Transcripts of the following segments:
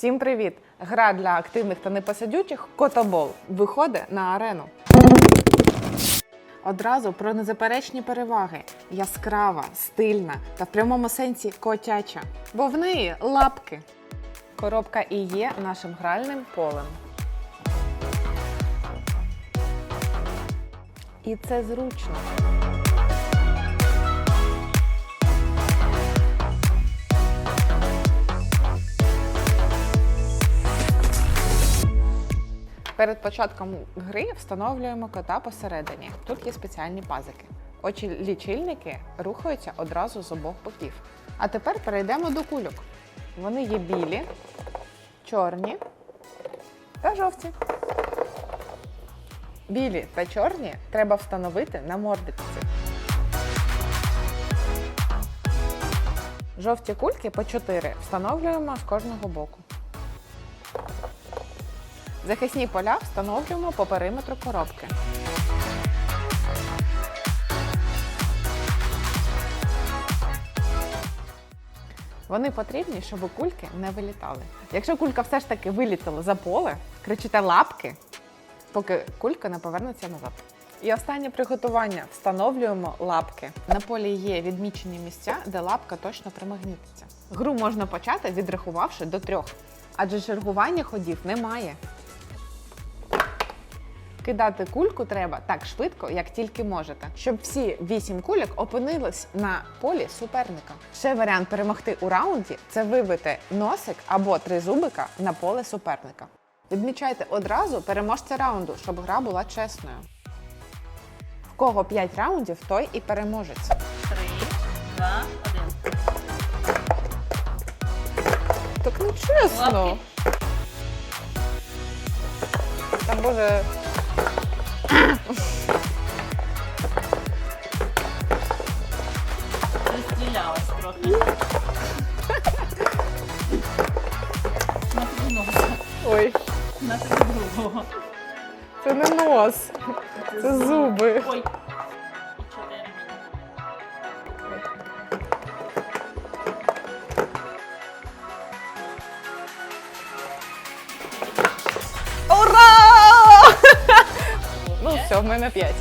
Всім привіт! Гра для активних та непосадючих Котобол виходить на арену. Одразу про незаперечні переваги: яскрава, стильна та в прямому сенсі котяча. Бо в неї лапки. Коробка і є нашим гральним полем. І це зручно. Перед початком гри встановлюємо кота посередині. Тут є спеціальні пазики. Очі лічильники рухаються одразу з обох боків. А тепер перейдемо до кульок. Вони є білі, чорні та жовті. Білі та чорні треба встановити на мордочці. Жовті кульки по 4 встановлюємо з кожного боку. Захисні поля встановлюємо по периметру коробки. Вони потрібні, щоб кульки не вилітали. Якщо кулька все ж таки вилітала за поле, кричите лапки, поки кулька не повернеться назад. І останнє приготування встановлюємо лапки. На полі є відмічені місця, де лапка точно примагнітиться. Гру можна почати, відрахувавши до трьох, адже чергування ходів немає. Кидати кульку треба так швидко, як тільки можете, щоб всі вісім кульок опинились на полі суперника. Ще варіант перемогти у раунді це вибити носик або три зубика на поле суперника. Відмічайте одразу переможця раунду, щоб гра була чесною. В кого 5 раундів, той і переможець. Три, два, один. Так не чесно. Лапки. Там боже. Розділялась трохи. На тобі носа. Ой, На тобі другого. це не нос. Це зуби. Ой. Все, в мене 5.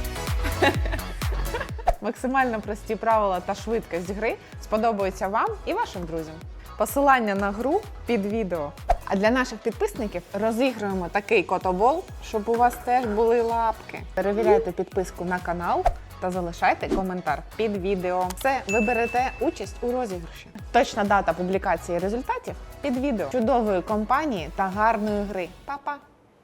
Максимально прості правила та швидкість гри сподобаються вам і вашим друзям. Посилання на гру під відео. А для наших підписників розігруємо такий котобол, щоб у вас теж були лапки. Перевіряйте підписку на канал та залишайте коментар під відео. Все, ви берете участь у розіграші. Точна дата публікації результатів під відео. Чудової компанії та гарної гри. Па-па!